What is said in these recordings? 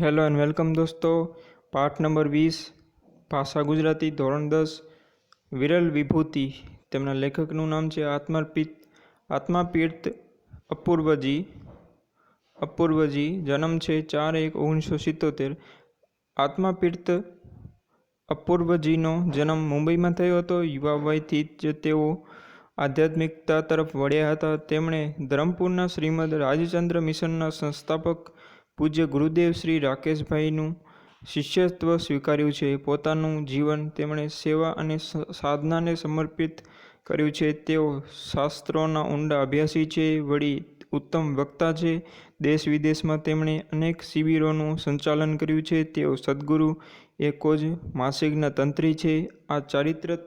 Hello and welcome દોસ્તો. પાઠ number વીસ, ભાષા ગુજરાતી, ધોરણ દસ, વિરલ વિભૂતિ. તેમના લેખકનું નામ છે આત્માર્પિત, આત્માપીર્ત અપૂર્વજી. અપૂર્વજી, જન્મ છે ચાર એક ઓગણીસો સિત્તોતેર. આત્માપીર્ત અપૂર્વજીનો જન્મ મુંબઈમાં થયો હતો. યુવા વયથી જ તેઓ આધ્યાત્મિકતા તરફ વળ્યા હતા. તેમણે ધરમપુરના શ્રીમદ રાજચંદ્ર મિશનના સંસ્થાપક પૂજ્ય ગુરુદેવ શ્રી રાકેશભાઈનું શિષ્યત્વ સ્વીકાર્યું છે. પોતાનું જીવન તેમણે સેવા અને સાધનાને સમર્પિત કર્યું છે. તેઓ શાસ્ત્રોના ઊંડા અભ્યાસી છે, વળી ઉત્તમ વક્તા છે. દેશ વિદેશમાં તેમણે અનેક શિબિરોનું સંચાલન કર્યું છે. તેઓ સદગુરુ એકો જ માસિકના તંત્રી છે. આ ચારિત્ર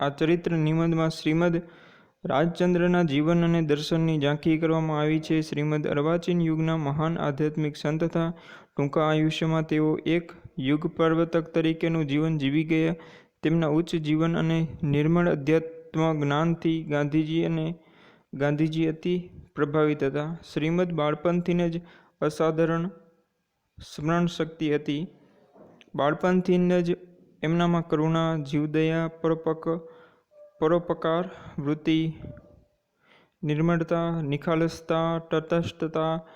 આ ચરિત્ર નિબંધમાં શ્રીમદ રાજચંદ્રના જીવન અને દર્શનની ઝાંખી કરવામાં આવી છે. શ્રીમદ અર્વાચીન યુગના મહાન આધ્યાત્મિક સંત હતા ટૂંકા આયુષ્યમાં તેઓ એક યુગ પ્રવર્તક તરીકેનું જીવન જીવી ગયા. તેમના ઉચ્ચ જીવન અને નિર્મળ અધ્યાત્મ જ્ઞાનથી ગાંધીજી અને ગાંધીજી અતિ પ્રભાવિત હતા. શ્રીમદ બાળપણથીને જ અસાધારણ સ્મરણ શક્તિ હતી. બાળપણથી જ એમનામાં કરુણા, જીવદયા, પરોપક પરોપકાર, વૃત્તિ, નિર્મળતા, નિખાલસતા, તટસ્થતા,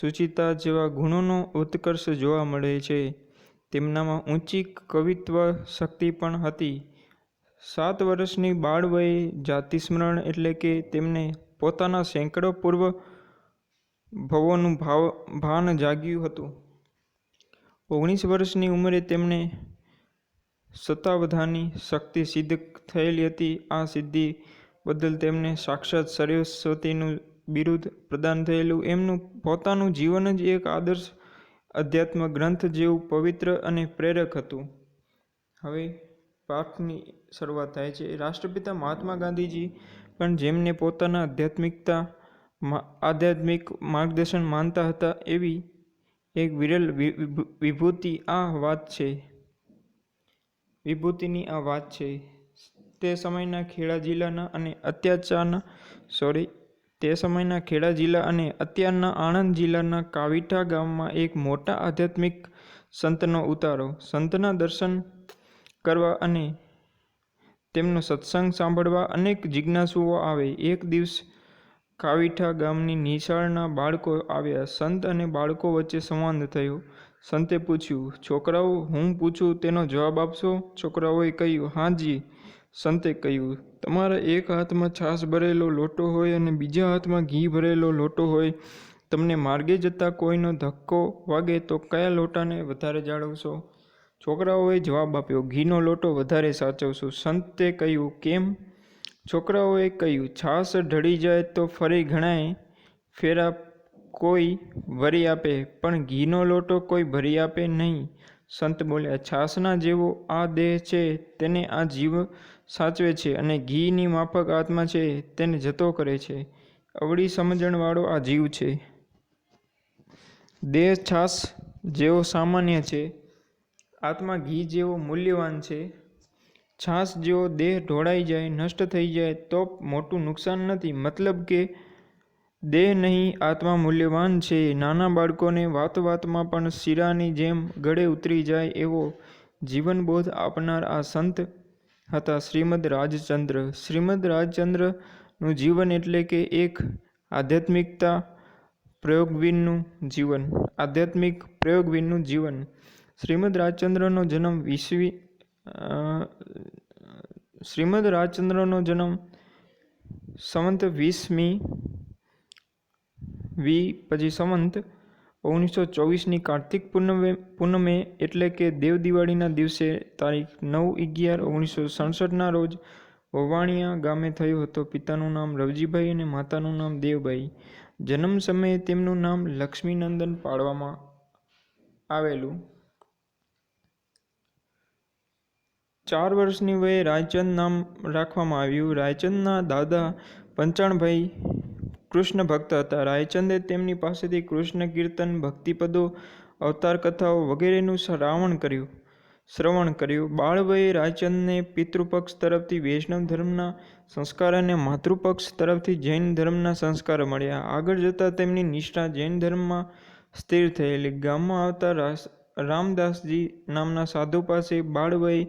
સુચિતા જેવા ગુણોનો ઉત્કર્ષ જોવા મળે છે. તેમનામાં ઊંચી કવિત્વ શક્તિ પણ હતી. સાત વર્ષની બાળવયે જાતિસ્મરણ એટલે કે તેમને પોતાના સેંકડો પૂર્વ ભવોનું ભાવ, ભાન જાગ્યું હતું. ઓગણીસ વર્ષની ઉંમરે તેમણે સત્તાવધાની શક્તિ સિદ્ધ થયેલી હતી. આ સિદ્ધિ બદલ તેમને સાક્ષાત સરસ્વતીનું બિરુદ પ્રદાન થયેલું. એમનું પોતાનું જીવન જ એક આદર્શ અધ્યાત્મ ગ્રંથ જેવું પવિત્ર અને પ્રેરક હતું. હવે પાઠની શરૂઆત થાય છે. રાષ્ટ્રપિતા મહાત્મા ગાંધીજી પણ જેમને પોતાના આધ્યાત્મિકતા આધ્યાત્મિક માર્ગદર્શન માનતા હતા એવી એક વિરલ વિભૂતિ આ વાત છે. વિભૂતિની આ વાત છે. તે સમયના ખેડા જિલ્લાના અને અત્યાચારના સોરી તે સમયના ખેડા જિલ્લા અને અત્યારના આણંદ જિલ્લાના કાવીઠા ગામમાં એક મોટા આધ્યાત્મિક સંતનો ઉતારો. સંતના દર્શન કરવા અને તેમનો સત્સંગ સાંભળવા અનેક જિજ્ઞાસુઓ આવે. એક દિવસ કાવીઠા ગામની નિશાળના બાળકો આવ્યા. સંત અને બાળકો વચ્ચે સંવાદ થયો. સંતે પૂછ્યું, છોકરાઓ, હું પૂછું તેનો જવાબ આપશો? છોકરાઓએ કહ્યું હાજી સંતે કહ્યું, તમારા એક હાથમાં છાશ ભરેલો લોટો હોય અને બીજા હાથમાં ઘી ભરેલો લોટો હોય, તમને માર્ગે જતાં કોઈનો ધક્કો વાગે તો કયા લોટાને વધારે જાળવશો? છોકરાઓએ જવાબ આપ્યો, ઘીનો લોટો વધારે સાચવશું. સંતે કહ્યું, કેમ? છોકરાઓએ કહ્યું, છાશ ઢળી જાય તો ફરી ઘણાય ફેરા કોઈ વરી આપે, પણ ઘીનો લોટો કોઈ ભરી આપે નહીં. સંત બોલ્યા, છાશના જેવો આ દેહ છે, તેને આ જીવ સાચવે છે અને ઘીની માફક આત્મા છે તેને જતો કરે છે. અવળી સમજણવાળો આ જીવ છે. દેહ છાશ જેવો સામાન્ય છે. આત્મા ઘી જેવો મૂલ્યવાન છે. છાશ જેવો દેહ ઢોળાઈ જાય, નષ્ટ થઈ જાય, તો મોટું નુકસાન નથી. મતલબ કે દેહ નહીં, આત્મા મૂલ્યવાન છે. નાના બાળકોને વાત વાતમાં પણ શીરાની જેમ ગળે ઉતરી જાય એવો જીવનબોધ આપનાર આ સંત હતા. શ્રીમદ રાજચંદ્ર. શ્રીમદ રાજચંદ્રનું જીવન એટલે કે એક આધ્યાત્મિકતા પ્રયોગવીરનું જીવન. આધ્યાત્મિક પ્રયોગવીરનું જીવન. શ્રીમદ રાજચંદ્રનો જન્મ વીસવી અ, શ્રીમદ રાજચંદ્રનો જન્મ સંવંત વીસમી વી પછી સંવંત ઓગણીસો ચોવીસની કાર્તિક પૂનમે પૂનમે એટલે કે દેવ દિવાળીના દિવસે તારીખ નવ અગિયાર ઓગણીસો સડસઠના રોજ વવાણિયા ગામે થયો હતો. પિતાનું નામ રવજીભાઈ અને માતાનું નામ દેવભાઈ. જન્મ સમયે તેમનું નામ લક્ષ્મીનંદન પાડવામાં આવેલું. ચાર વર્ષની વયે રાયચંદ નામ રાખવામાં આવ્યું. રાયચંદના દાદા પંચાણભાઈ કૃષ્ણ ભક્ત હતા. રાયચંદે તેમની પાસેથી કૃષ્ણ કીર્તન, ભક્તિપદો, અવતાર કથાઓ વગેરેનું શ્રાવણ કર્યું, શ્રવણ કર્યું. બાળવયે રાયચંદને પિતૃપક્ષ તરફથી વૈષ્ણવ ધર્મના સંસ્કાર અને માતૃપક્ષ તરફથી જૈન ધર્મના સંસ્કાર મળ્યા. આગળ જતાં તેમની નિષ્ઠા જૈન ધર્મમાં સ્થિર થયેલી. ગામમાં આવતા રામદાસજી નામના સાધુ પાસે બાળવયે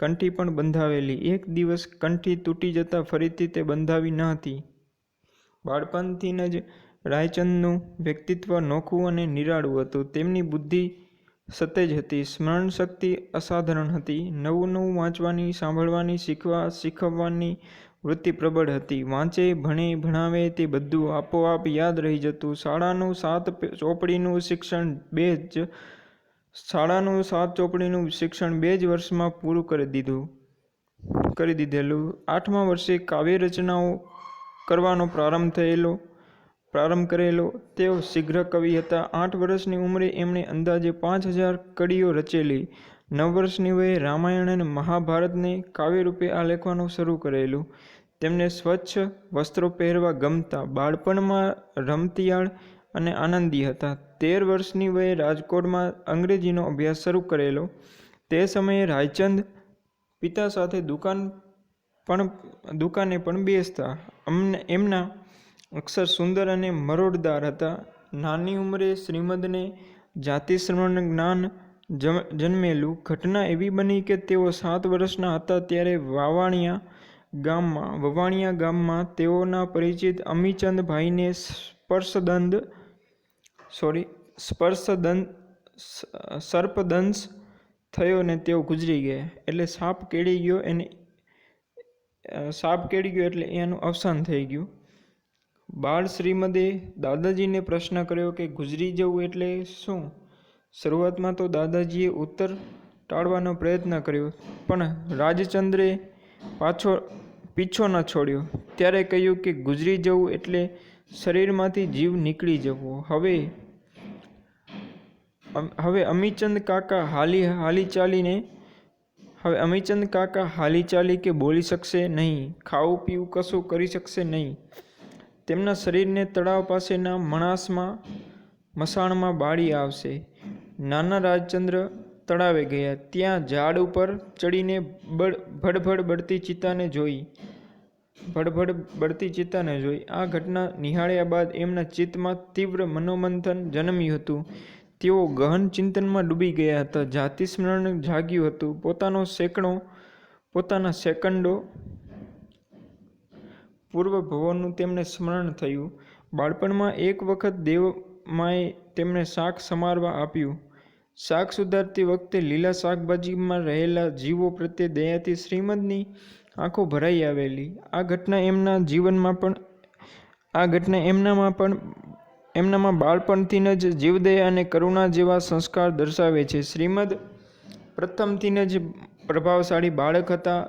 કંઠી પણ બંધાવેલી. એક દિવસ કંઠી તૂટી જતાં ફરીથી તે બંધાવી ન હતી. બાળપણથી જ રાયચંદનું વ્યક્તિત્વ નોખું અને નિરાળું હતું. તેમની બુદ્ધિ સતેજ હતી સ્મરણ શક્તિ અસાધારણ હતી. નવું નવું વાંચવાની, સાંભળવાની, શીખવા, શીખવવાની વૃત્તિ પ્રબળ હતી. વાંચે, ભણે, ભણાવે તે બધું આપોઆપ યાદ રહી જતું. શાળાનું સાત ચોપડીનું શિક્ષણ બે જ, શાળાનું સાત ચોપડીનું શિક્ષણ બે જ વર્ષમાં પૂરું કરી દીધું, કરી દીધેલું. આઠમા વર્ષે કાવ્ય રચનાઓ કરવાનો પ્રારંભ થયેલો, પ્રારંભ કરેલો. તેઓ શીઘ્ર કવિ હતા. આઠ વર્ષની ઉંમરે એમણે અંદાજે પાંચ હજાર કડીઓ રચેલી. નવ વર્ષની વયે રામાયણ અને મહાભારતને કાવ્યરૂપે આલેખવાનું શરૂ કરેલું. તેમને સ્વચ્છ વસ્ત્રો પહેરવા ગમતા, બાળપણમાં રમતિયાળ અને આનંદી હતા. તેર વર્ષની વયે રાજકોટમાં અંગ્રેજીનો અભ્યાસ શરૂ કરેલો. તે સમયે રાયચંદ પિતા સાથે દુકાન પણ, દુકાને પણ બેસતા. અમને એમના અક્ષર સુંદર અને મરોડદાર હતા. નાની ઉંમરે શ્રીમદને જાતિશ્રવણ જ્ઞાન જન્મેલું ઘટના એવી બની કે તેઓ સાત વર્ષના હતા ત્યારે વાવાણિયા ગામમાં, વવાણિયા ગામમાં તેઓના પરિચિત અમીચંદભાઈને સ્પર્શદંદ, સોરી, સ્પર્શદંદ સર્પદંશ થયો ને તેઓ ગુજરી ગયા. એટલે સાપ કેળી ગયો એને સાપ કેળી ગયો એટલે એનું અવસાન થઈ ગયું. બાળ શ્રીમદે દાદાજીને પ્રશ્ન કર્યો કે ગુજરી જવું એટલે શું? શરૂઆતમાં તો દાદાજીએ ઉત્તર ટાળવાનો પ્રયત્ન કર્યો, પણ રાજચંદ્રે પાછો પીછો ન છોડ્યો. ત્યારે કહ્યું કે ગુજરી જવું એટલે શરીરમાંથી જીવ નીકળી જવો. હવે હવે અમીચંદ કાકા હાલી હાલી ચાલીને હવે અમીચંદ કાકા હાલી ચાલી કે બોલી શકશે નહીં, ખાવું પીવું કશું કરી શકશે નહીં. તેમના શરીરને તળાવ પાસેના મણાસમાં મસાણમાં બાળી આવશે. નાના રાજચંદ્ર તળાવે ગયા. ત્યાં ઝાડ ઉપર ચડીને બળ, ભડભડ બળતી ચિત્તાને જોઈ. ભડભડ બળતી ચિત્તાને જોઈ. આ ઘટના નિહાળ્યા બાદ એમના ચિત્તમાં તીવ્ર મનોમંથન જન્મ્યું હતું. તેઓ ગહન ચિંતનમાં ડૂબી ગયા હતા. જાતિ સ્મરણ જાગ્યું હતું. પોતાનો સેંકડો પોતાના સેકન્ડો પૂર્વ ભવનનું તેમને સ્મરણ થયું. બાળપણમાં એક વખત દેવમાએ તેમને શાક સમારવા આપ્યું. શાક સુધારતી વખતે લીલા શાકભાજીમાં રહેલા જીવો પ્રત્યે દયાથી શ્રીમદની આંખો ભરાઈ આવેલી. આ ઘટના એમના જીવનમાં પણ, આ ઘટના એમનામાં પણ એમનામાં બાળપણથી જ જીવદયા અને કરુણા જેવા સંસ્કાર દર્શાવે છે. શ્રીમદ પ્રથમથી જ પ્રભાવશાળી બાળક હતા.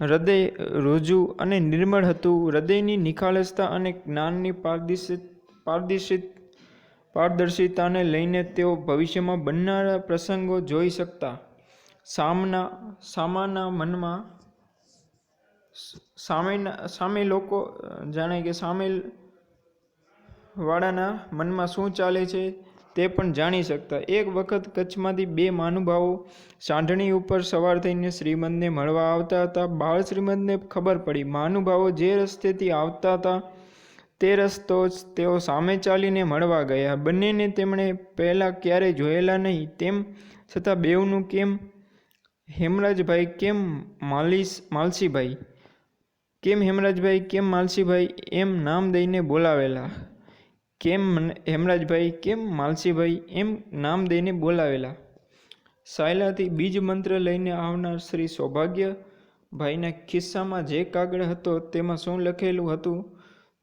હૃદય રોજુ અને નિર્મળ હતું. હૃદયની નિખાલસતા અને જ્ઞાનની પારદર્શિત પારદર્શિત, પારદર્શિતાને લઈને તેઓ ભવિષ્યમાં બનનારા પ્રસંગો જોઈ શકતા. સામના, સામાના મનમાં સામેના, સામે લોકો, જાણે કે સામે વાળાના મનમાં શું ચાલે છે તે પણ જાણી શકતા. એક વખત કચ્છમાંથી બે મહાનુભાવો સાંઢણી ઉપર સવાર થઈને શ્રીમદને મળવા આવતા હતા. બાળ શ્રીમંદને ખબર પડી. મહાનુભાવો જે રસ્તેથી આવતા હતા તે રસ્તો જ તેઓ સામે ચાલીને મળવા ગયા. બંનેને તેમણે પહેલાં ક્યારેય જોયેલા નહીં. તેમ છતાં બેઉનું કેમ? હેમરાજભાઈ કેમ માલિશ માલસીભાઈ? કેમ હેમરાજભાઈ, કેમ માલસીભાઈ? એમ નામ દઈને બોલાવેલા. કેમ હેમરાજભાઈ, કેમ માલસીભાઈ, એમ નામ દઈને બોલાવેલા. સાયલાથી બીજ મંત્ર લઈને આવનાર શ્રી સૌભાગ્યભાઈના ખિસ્સામાં જે કાગળ હતો તેમાં શું લખેલું હતું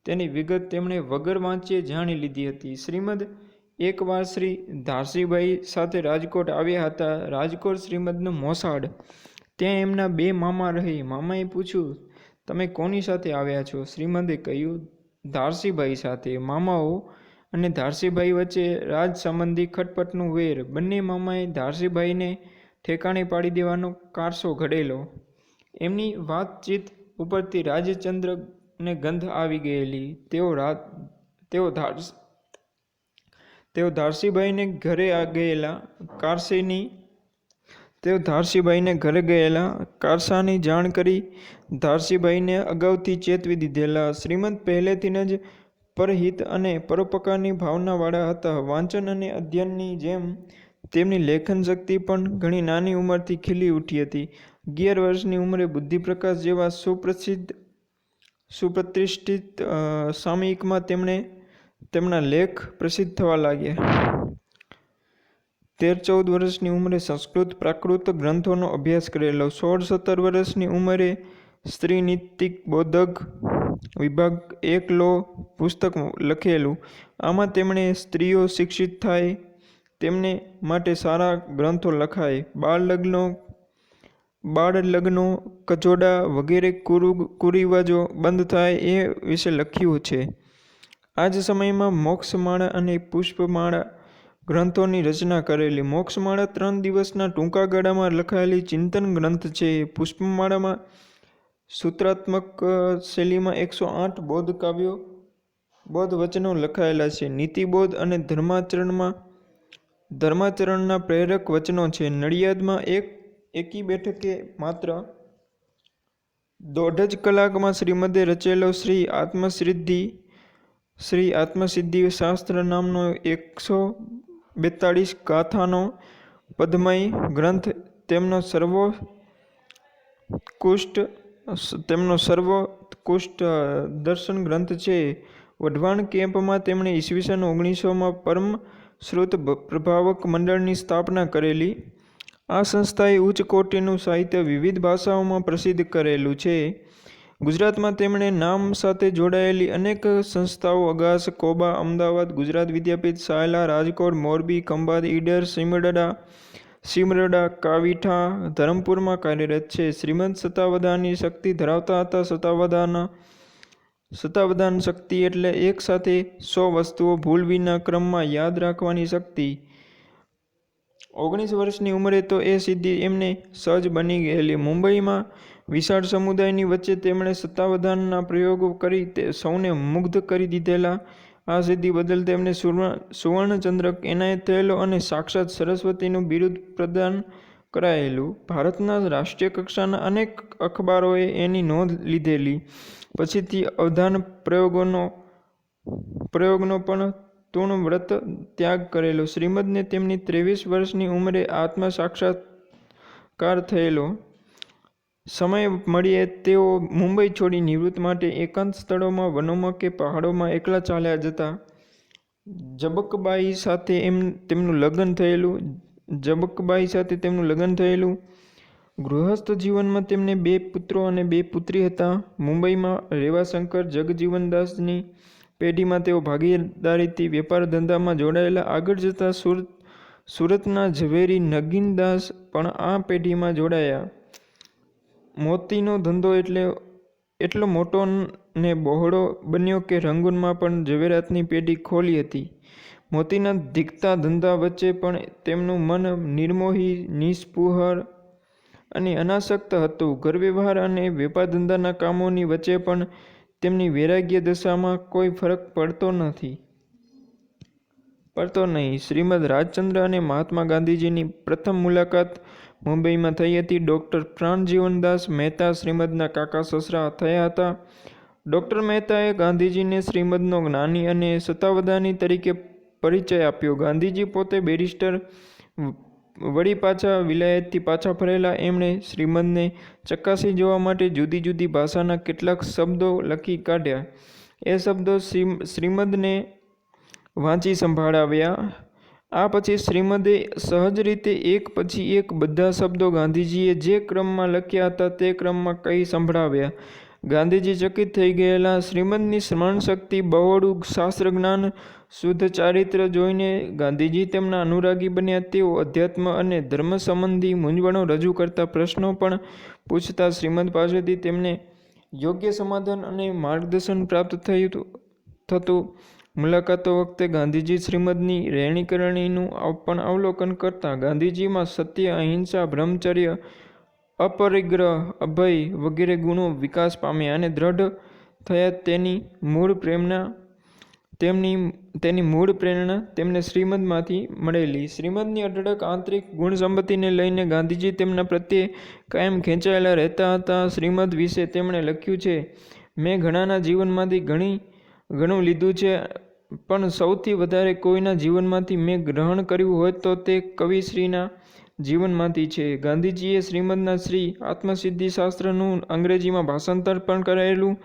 તેની વિગત તેમણે વગર વાંચીએ જાણી લીધી હતી. શ્રીમદ એકવાર શ્રી ધારસીભાઈ સાથે રાજકોટ આવ્યા હતા. રાજકોટ શ્રીમદનું મોસાડ ત્યાં એમના બે મામા રહી. મામાએ પૂછ્યું, તમે કોની સાથે આવ્યા છો? શ્રીમદે કહ્યું ધારસીભાઈ સાથે મામાઓ અને ધારસીભાઈ વચ્ચે રાજ સંબંધી ખટપટનું વેર. બંને મામાએ ધારસીભાઈને ઠેકાણે પાડી દેવાનો કારસો ઘડેલો. એમની વાતચીત ઉપરથી રાજચંદ્રને ગંધ આવી ગયેલી. તેઓ રાત તેઓ ધારસ, તેઓ ધારસીભાઈને ઘરે આ ગયેલા કારસીની તેઓ ધારસીભાઈને ઘરે ગયેલા. કારસાની જાણ કરી ધારસીભાઈને અગાઉથી ચેતવી દીધેલા. શ્રીમંત પહેલેથી જ પરહિત અને પરોપકારની ભાવનાવાળા હતા. વાંચન અને અધ્યયનની જેમ તેમની લેખન શક્તિ પણ ઘણી નાની ઉંમરથી ખીલી ઉઠી હતી. અગિયાર વર્ષની ઉંમરે બુદ્ધિપ્રકાશ જેવા સુપ્રસિદ્ધ, સુપ્રતિષ્ઠિત સામયિકમાં તેમણે તેમના લેખ પ્રસિદ્ધ થવા લાગ્યા. તેર ચૌદ વર્ષની ઉંમરે સંસ્કૃત પ્રાકૃત ગ્રંથોનો અભ્યાસ કરેલો. સોળ સત્તર વર્ષની ઉંમરે સ્ત્રીનીતિક બોધક વિભાગ એક લો પુસ્તક લખેલું. આમાં તેમણે સ્ત્રીઓ શિક્ષિત થાય, તેમને માટે સારા ગ્રંથો લખાય. બાળ લગ્નો બાળ લગ્નો કચોડા વગેરે કુરુ કુરિવાજો બંધ થાય એ વિશે લખ્યું છે. આ જ સમયમાં મોક્ષમાળા અને પુષ્પમાળા ગ્રંથોની રચના કરેલી મોક્ષમાળા ત્રણ દિવસના ટૂંકા ગાળામાં લખાયેલી ચિંતન ગ્રંથ છે. પુષ્પમાળામાં સૂત્રાત્મક શૈલીમાં એકસો આઠ બૌદ્ધ કાવ્યો બૌદ્ધ વચનો લખાયેલા છે. નીતિબોધ અને ધર્માચરણમાં, ધર્માચરણના પ્રેરક વચનો છે. નડિયાદમાં એક, એકી બેઠકે માત્ર દોઢ જ કલાકમાં શ્રીમદે રચેલો શ્રી આત્મસિદ્ધિ શ્રી આત્મસિદ્ધિ શાસ્ત્ર નામનો એકસો બેતાળીસ ગાથાનો પદ્મય ગ્રંથ, તેમનો સર્વોત્કૃષ્ટ તેમનો સર્વોત્કૃષ્ટ દર્શન ગ્રંથ છે. વઢવાણ કેમ્પમાં તેમણે ઈસવીસન ઓગણીસોમાં પરમ શ્રુત પ્રભાવક મંડળની સ્થાપના કરેલી. આ સંસ્થાએ ઉચ્ચ કોટીનું સાહિત્ય વિવિધ ભાષાઓમાં પ્રસિદ્ધ કરેલું છે. ગુજરાતમાં તેમણે નામ સાથે જોડાયેલી અનેક સંસ્થાઓ, અગાસ, કોબા, અમદાવાદ, ગુજરાત વિદ્યાપીઠ, સાયલા, રાજકોટ, મોરબી, ખંભાત, ઈડર, સિમરડા સિમરડા, કાવીઠા, ધરમપુરમાં કાર્યરત છે. શ્રીમંત સત્તાવધાની શક્તિ ધરાવતા હતા. સત્તાવધાન સત્તાવધાન શક્તિ એટલે એક સાથે સો વસ્તુઓ ભૂલ વિના ક્રમમાં યાદ રાખવાની શક્તિ. ઓગણીસ વર્ષની ઉંમરે તો એ સિદ્ધિ એમને સહજ બની ગયેલી. મુંબઈમાં વિશાળ સમુદાયની વચ્ચે તેમણે સત્તાવધાનના પ્રયોગો કરી તે સૌને મુગ્ધ કરી દીધેલા. આ સિદ્ધિ બદલ તેમને સુવર્ણ, સુવર્ણચંદ્રક, એનાયત થયેલો અને સાક્ષાત સરસ્વતીનું બિરુદ પ્રદાન કરાયેલું. ભારતના રાષ્ટ્રીય કક્ષાના અનેક અખબારોએ એની નોંધ લીધેલી. પછીથી અવધાન પ્રયોગોનો, પ્રયોગનો પણ તૂર્ણ વ્રત ત્યાગ કરેલો. શ્રીમદને તેમની ત્રેવીસ વર્ષની ઉંમરે આત્મ સાક્ષાત્કાર થયેલો. સમય મળીએ તેઓ મુંબઈ છોડી નિવૃત્ત માટે એકાંત સ્થળોમાં, વનોમાં કે પહાડોમાં એકલા ચાલ્યા જતા. જબકબાઈ સાથે એમ તેમનું લગ્ન થયેલું. જબકબાઈ સાથે તેમનું લગ્ન થયેલું. ગૃહસ્થ જીવનમાં તેમને બે પુત્રો અને બે પુત્રી હતા. મુંબઈમાં રેવાશંકર જગજીવનદાસની પેઢીમાં તેઓ ભાગીદારીથી વેપાર ધંધામાં જોડાયેલા. આગળ જતા સુરત, સુરતના ઝવેરી નગીનદાસ પણ આ પેઢીમાં જોડાયા. મોતીનો ધંધો એટલે, એટલો મોટો ને બહોળો બન્યો કે રંગૂનમાં પણ ઝવેરાતની પેઢી ખોલી હતી. મોતીના ધીકતા ધંધા વચ્ચે પણ તેમનું મન નિર્મોહી નિષ્પુહર અને અનાસક્ત હતું. ઘરવ્યવહાર અને વેપાર ધંધાના કામોની વચ્ચે પણ તેમની વૈરાગ્ય દશામાં કોઈ ફરક પડતો નથી. પડતો નહીં. શ્રીમદ રાજચંદ્ર અને મહાત્મા ગાંધીજીની પ્રથમ મુલાકાત મુંબઈમાં થઈ હતી. ડૉક્ટર પ્રાણજીવનદાસ મહેતા શ્રીમદના કાકા સસરા થયા હતા. ડૉક્ટર મહેતાએ ગાંધીજીને શ્રીમદનો જ્ઞાની અને સત્તાવધાની તરીકે પરિચય આપ્યો. ગાંધીજી પોતે બેરિસ્ટર વળી પાછા વિલાયતથી પાછા ફરેલા. એમણે શ્રીમદને ચકાસી જોવા માટે જુદી જુદી ભાષાના કેટલાક શબ્દો લખી કાઢ્યા. એ શબ્દો શ્રી શ્રીમદને વાંચી સંભાળાવ્યા. આ પછી શ્રીમદે સહજ રીતે એક પછી એક બધા શબ્દો ગાંધીજીએ જે ક્રમમાં લખ્યા હતા તે ક્રમમાં કહી સંભળાવ્યા. ગાંધીજી ચકિત થઈ ગયેલા. શ્રીમદની સ્મરણ શક્તિ બહોળું શાસ્ત્ર જ્ઞાન શુદ્ધ ચારિત્ર જોઈને ગાંધીજી તેમના અનુરાગી બન્યા. તેઓ અધ્યાત્મ અને ધર્મ સંબંધી મૂંઝવણો રજૂ કરતા પ્રશ્નો પણ પૂછતા શ્રીમદ પાસેથી તેમને યોગ્ય સમાધાન અને માર્ગદર્શન પ્રાપ્ત થયું, થતું મુલાકાતો વખતે ગાંધીજી શ્રીમદની રહેણીકરણીનું પણ અવલોકન કરતા ગાંધીજીમાં સત્ય, અહિંસા, બ્રહ્મચર્ય, અપરિગ્રહ, અભય વગેરે ગુણો વિકાસ પામ્યા અને દ્રઢ થયા તેની મૂળ પ્રેરણા તેમની, તેની મૂળ પ્રેરણા તેમને શ્રીમદમાંથી મળેલી. શ્રીમદની અઢળક આંતરિક ગુણ સંપત્તિને લઈને ગાંધીજી તેમના પ્રત્યે કાયમ ખેંચાયેલા રહેતા હતા. શ્રીમદ વિશે તેમણે લખ્યું છે, મેં ઘણાના જીવનમાંથી ઘણી, ઘણું લીધું છે. પણ સૌથી વધારે કોઈના જીવનમાંથી મેં ગ્રહણ કર્યું હોય તો તે કવિશ્રીના જીવનમાંથી છે. ગાંધીજીએ શ્રીમદના શ્રી આત્મસિદ્ધિ શાસ્ત્રનું અંગ્રેજીમાં ભાષાંતર પણ કરાયેલું.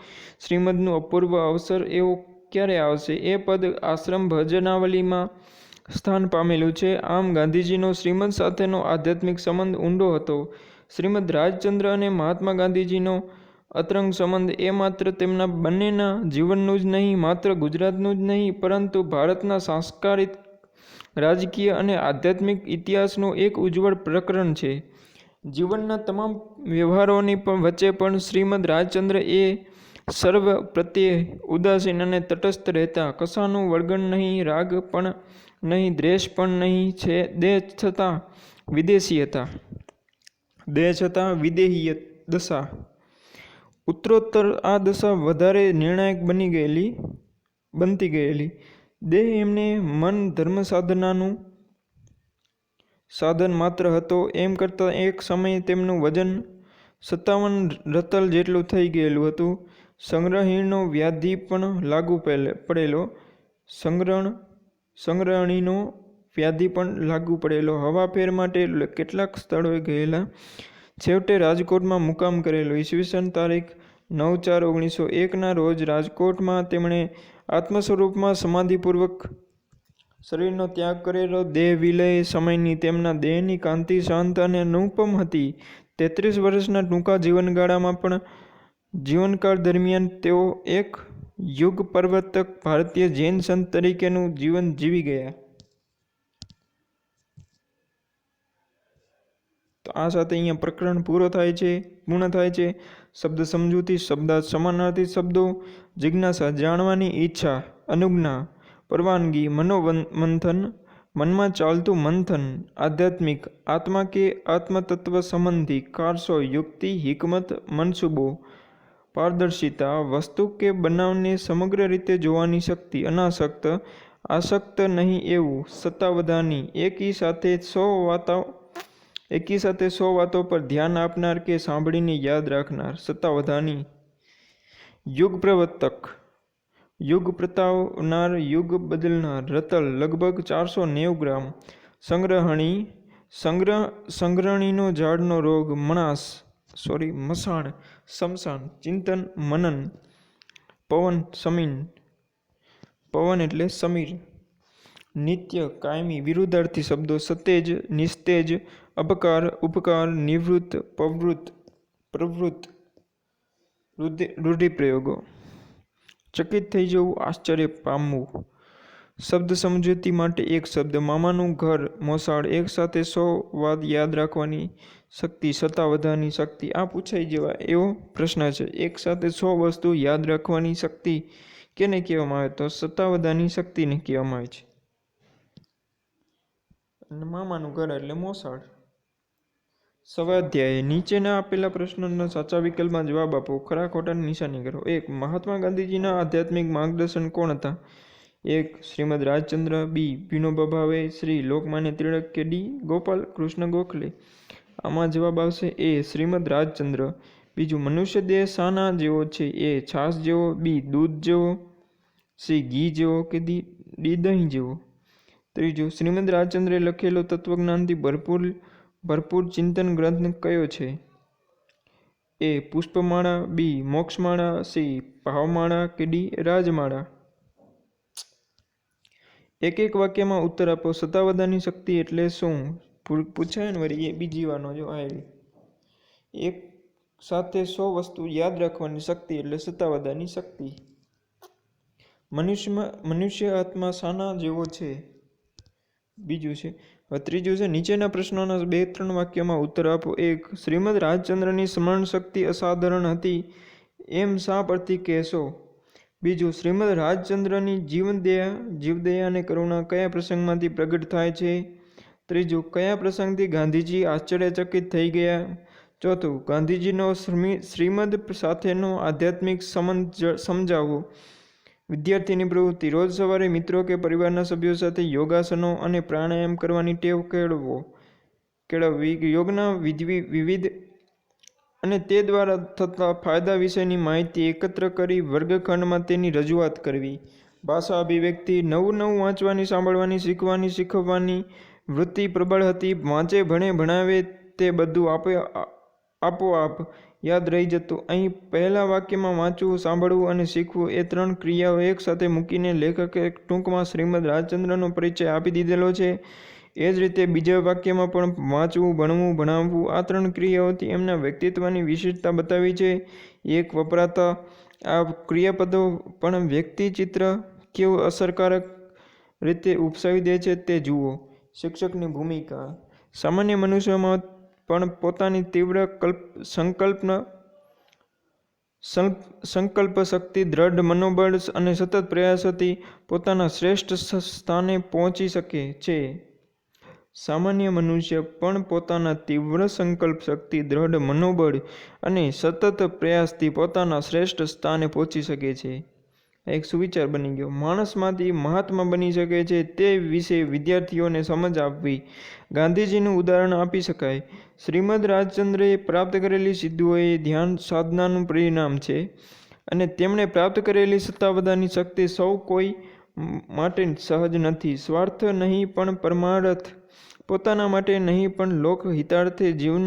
શ્રીમદનું અપૂર્વ અવસર એવો ક્યારે આવશે એ પદ આશ્રમ ભજનાવલીમાં સ્થાન પામેલું છે. આમ ગાંધીજીનો શ્રીમદ સાથેનો આધ્યાત્મિક સંબંધ ઊંડો હતો. શ્રીમદ રાજચંદ્ર અને મહાત્મા ગાંધીજીનો અતરંગ સંબંધ એ માત્ર તેમના બંનેના જીવનનું જ નહીં, માત્ર ગુજરાતનું જ નહીં, પરંતુ ભારતના સાંસ્કારિક, રાજકીય અને આધ્યાત્મિક ઇતિહાસનું એક ઉજ્જવળ પ્રકરણ છે. જીવનના તમામ વ્યવહારોની પણ વચ્ચે પણ શ્રીમદ રાજચંદ્ર એ સર્વ પ્રત્યે ઉદાસીન અને તટસ્થ રહેતા. કશાનું વળગણ નહીં, રાગ પણ નહીં, દ્વેષ પણ નહીં છે. દેહ છતાં વિદેશી હતા. દેહ છતાં વિદેહી દશા. ઉત્તરોત્તર આ દશા વધારે નિર્ણાયક બની ગયેલી, બનતી ગયેલી. દેહ એમને મન ધર્મ સાધનાનું સાધન માત્ર હતો. એમ કરતાં એક સમયે તેમનું વજન સત્તાવન રતલ જેટલું થઈ ગયેલું હતું. સંગ્રહીનો વ્યાધિ પણ લાગુ પડેલો. સંગ્રહણ, સંગ્રહણીનો વ્યાધિ પણ લાગુ પડેલો. હવાફેર માટે કેટલાક સ્થળોએ ગયેલા છેવટે રાજકોટમાં મુકામ કરેલો. ઈસવીસન તારીખ નવ ચાર ઓગણીસો એકના રોજ રાજકોટમાં તેમણે આત્મ સ્વરૂપમાં સમાધિપૂર્વક શરીરનો ત્યાગ કરેલો. દેહ વિલય સમયની તેમના દેહની કાંતિ શાંત અને અનુપમ હતી. તેત્રીસ વર્ષના ટૂંકા જીવનગાળામાં પણ જીવનકાળ દરમિયાન તેઓ એક યુગ પર્વતક ભારતીય જૈન સંત તરીકેનું જીવન જીવી ગયા. તો આ સાથે અહીંયા પ્રકરણ પૂરો થાય છે, પૂર્ણ થાય છે. શબ્દ સમજૂતી, શબ્દ સમાનાર્થી શબ્દો, જિજ્ઞાસા, જાણવાની ઈચ્છા, અનુજ્ઞા, પરવાનગી, મનોમંથન, મનમાં ચાલતું મંથન, આધ્યાત્મિક, આત્મા કે આત્મતત્વ સંબંધી કારસો, યુક્તિ, હિકમત, મનસુબો, પારદર્શિતા, વસ્તુ કે બનાવને સમગ્ર રીતે જોવાની શક્તિ અનાસક્ત આસક્ત નહીં એવું, સત્તાવધાની, એકી સાથે સો વાતો એકી સાથે સો વાતો પર ધ્યાન આપનાર કે સાંભળીને યાદ રાખનાર સત્તાવધાની. યુગ પ્રવર્તક. યુગ પ્રતાવનાર, યુગ બદલનાર, રતલ લગભગ ચારસો નેવું ગ્રામ. સંગ્રહણી. સંગ્રહ સંગ્રહણીનો ઝાડનો રોગ, મણાસ, સોરી, મસાણ સમસાન ચિંતન, મનન, પવન, સમીન, પવન એટલે સમીર. નિત્ય કાયમી વિરુદ્ધાર્થી શબ્દો, સતેજ, નિસ્તેજ અપકાર ઉપકાર, નિવૃત્ત પ્રવૃત્ત પ્રવૃત્ત રૂઢિપ્રયોગો. ચકિત થઈ જવું, આશ્ચર્ય પામવું. શબ્દ સમજૂતી માટે એક શબ્દ, મામાનું ઘર, મોસાળ, એક સાથે સો વાત યાદ રાખવાની શક્તિ, સત્તા વધારની શક્તિ, આ પૂછાઈ જેવા એવો પ્રશ્ન છે. એક સાથે સો વસ્તુ યાદ રાખવાની શક્તિ કેને કહેવામાં આવે? તો સત્તા વધારની શક્તિને કહેવામાં આવે છે. મામાનું ઘર એટલે મોસાળ. સ્વાધ્યાય. નીચેના આપેલા પ્રશ્નોના સાચા વિકલ્પમાં જવાબ આપો. ખરા ખોટાની નિશાની કરો. એક, મહાત્મા ગાંધીજીના આધ્યાત્મિક માર્ગદર્શન કોણ હતા? એક, શ્રીમદ રાજચંદ્ર. બી, વિનોબા ભાવે. શ્રી, લોકમાન્ય તિલક કે ડી, ગોપાલ કૃષ્ણ ગોખલે? આમાં જવાબ આવશે એ, શ્રીમદ રાજચંદ્ર. બીજું, મનુષ્ય દેહ સાના જેવો છે? એ છાશ જેવો? બી, દૂધ જેવો? સી, ઘી જેવો કે દી ડી, દહીં જેવો? ત્રીજું, શ્રીમદ રાજચંદ્રે લખેલો તત્વજ્ઞાનથી ભરપૂર ભરપૂર ચિંતન ગ્રંથ કયો છે? એ પુષ્પમાળા, બી મોક્ષમાળા, સી ભાવમાળા કે ડી રાજમાળા? એક એક વાક્યમાં ઉત્તર આપો. સત્તાવધાની શક્તિ એટલે શું? પૂછાય ને વળી એ બીજી વાનો જો આવી. એક સાથે સો વસ્તુ યાદ રાખવાની શક્તિ એટલે સત્તાવધાની શક્તિ. મનુષ્યમાં, મનુષ્ય આત્મા શાના જેવો છે. બીજું છે. ત્રીજું છે, નીચેના પ્રશ્નોના બે ત્રણ વાક્યમાં ઉત્તર આપો. એક, શ્રીમદ રાજચંદ્રની સ્મરણ શક્તિ અસાધારણ હતી, એમ શા પરથી કહેશો? બીજું, શ્રીમદ રાજચંદ્રની જીવનદયા, જીવદયા અને કરુણા કયા પ્રસંગમાંથી પ્રગટ થાય છે? ત્રીજું, કયા પ્રસંગથી ગાંધીજી આશ્ચર્યચકિત થઈ ગયા? ચોથું, ગાંધીજીનો શ્રીમદ સાથેનો આધ્યાત્મિક સંબંધ સમજાવવો વિદ્યાર્થીની પ્રવૃત્તિ રોજ સવારે મિત્રો કે પરિવારના સભ્યો સાથે યોગાસનો અને પ્રાણાયામ કરવાની ટેવ કેળવો, કેળવવી, યોગના વિવિધ અને તે દ્વારા થતા ફાયદા વિશેની માહિતી એકત્ર કરી વર્ગખંડમાં તેની રજૂઆત કરવી. ભાષા અભિવ્યક્તિ નવું નવું વાંચવાની, સાંભળવાની, શીખવાની, શીખવવાની વૃત્તિ પ્રબળ હતી. વાંચે ભણે ભણાવે તે બધું આપે, આપોઆપ યાદ રહી જતું. અહીં પહેલા વાક્યમાં વાંચવું, સાંભળવું અને શીખવું એ ત્રણ ક્રિયાઓ એકસાથે મૂકીને લેખકે ટૂંકમાં શ્રીમદ રાજચંદ્રનો પરિચય આપી દીધેલો છે. એ જ રીતે બીજા વાક્યમાં પણ વાંચવું, ભણવું, ભણાવવું આ ત્રણ ક્રિયાઓથી એમના વ્યક્તિત્વની વિશેષતા બતાવી છે. એક વપરાતા. આ ક્રિયાપદો પણ વ્યક્તિચિત્ર કેવું અસરકારક રીતે ઉપસાવી દે છે તે જુઓ. શિક્ષકની ભૂમિકા. સામાન્ય મનુષ્યમાં પણ પોતાની તીવ્ર કલ્પ, સંકલ્પન સંકલ્પ શક્તિ, દ્રઢ મનોબળ અને સતત પ્રયાસોથી પોતાના શ્રેષ્ઠ સ્થાને પહોંચી શકે છે. સામાન્ય મનુષ્ય પણ પોતાના તીવ્ર સંકલ્પ શક્તિ, દ્રઢ મનોબળ અને સતત પ્રયાસથી પોતાના શ્રેષ્ઠ સ્થાને પહોંચી શકે છે. એક સુવિચાર બની ગયો. માણસમાંથી મહાત્મા બની શકે છે તે વિશે વિદ્યાર્થીઓને સમજ આપવી ગાંધીજીનું ઉદાહરણ આપી શકાય. શ્રીમદ રાજચંદ્રએ પ્રાપ્ત કરેલી સિદ્ધિઓ એ ધ્યાન સાધનાનું પરિણામ છે અને તેમણે પ્રાપ્ત કરેલી સત્તાવધાની શક્તિ સૌ કોઈ માટે સહજ નથી. સ્વાર્થ નહીં પણ પરમાર્થ પોતાના માટે નહીં પણ લોક હિતાર્થે જીવન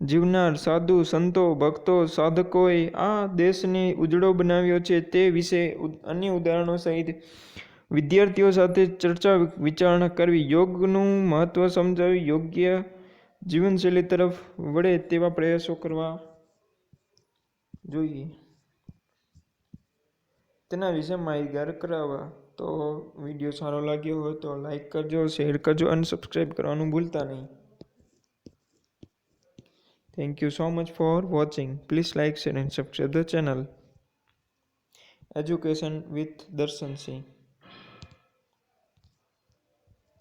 જીવનાર સાધુ, સંતો, ભક્તો, સાધકોએ આ દેશને ઉજળો બનાવ્યો છે તે વિશે અન્ય ઉદાહરણો સહિત વિદ્યાર્થીઓ સાથે ચર્ચા, વિચારણા કરવી, યોગનું મહત્ત્વ સમજાવી યોગ્ય જીવનશૈલી તરફ વળે તેવા પ્રયાસો કરવા જોઈએ. તેના વિશે માહિતગાર કરાવવા તો વીડિયો સારો લાગ્યો હોય તો લાઈક કરજો, શેર કરજો અને સબસ્ક્રાઈબ કરવાનું ભૂલતા નહીં. Thank you so much for watching. Please like, share and subscribe the channel. Education with Darshan Singh.